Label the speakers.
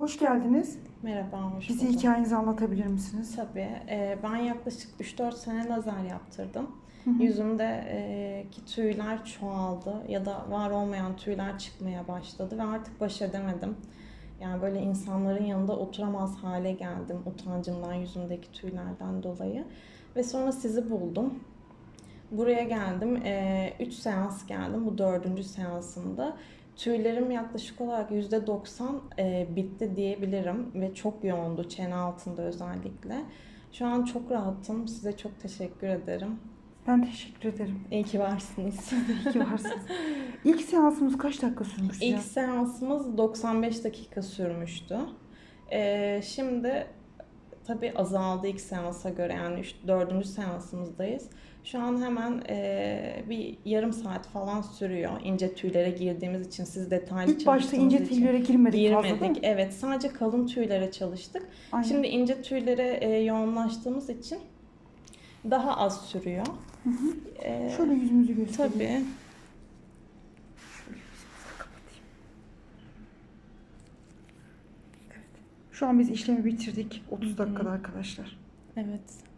Speaker 1: Hoş geldiniz.
Speaker 2: Merhaba, hoş bulduk.
Speaker 1: hikayenizi anlatabilir misiniz?
Speaker 2: Tabii. e, ben yaklaşık 3-4 sene lazer yaptırdım.
Speaker 1: Hı hı.
Speaker 2: Yüzümdeki tüyler çoğaldı ya da var olmayan tüyler çıkmaya başladı ve artık baş edemedim. Yani böyle insanların yanında oturamaz hale geldim utancımdan, yüzümdeki tüylerden dolayı. Ve sonra sizi buldum. Buraya geldim. 3 seans geldim. Bu dördüncü seansımda. Tüylerim yaklaşık olarak %90 e, bitti diyebilirim. Ve çok yoğundu çene altında özellikle. Şu an çok rahatım. Size çok teşekkür ederim.
Speaker 1: Ben teşekkür ederim.
Speaker 2: İyi ki varsınız.
Speaker 1: İyi ki varsınız. İlk seansımız kaç dakika sürmüştü?
Speaker 2: İlk
Speaker 1: ya?
Speaker 2: seansımız 95 dakika sürmüştü. Ee, şimdi tabii azaldı ilk seansa göre yani üç, dördüncü seansımızdayız. Şu an hemen e, bir yarım saat falan sürüyor. İnce tüylere girdiğimiz için siz detaylı
Speaker 1: İlk başta ince
Speaker 2: için.
Speaker 1: tüylere girmedik, fazla değil mi?
Speaker 2: Girmedik. Evet sadece kalın tüylere çalıştık.
Speaker 1: Aynen.
Speaker 2: Şimdi ince tüylere e, yoğunlaştığımız için daha az sürüyor. Ee,
Speaker 1: Şöyle yüzümüzü göstereyim.
Speaker 2: tabii.
Speaker 1: Şöyle yüzümüzü kapatayım. Evet. Şu an biz işlemi bitirdik. 30 dakikada arkadaşlar.
Speaker 2: Evet.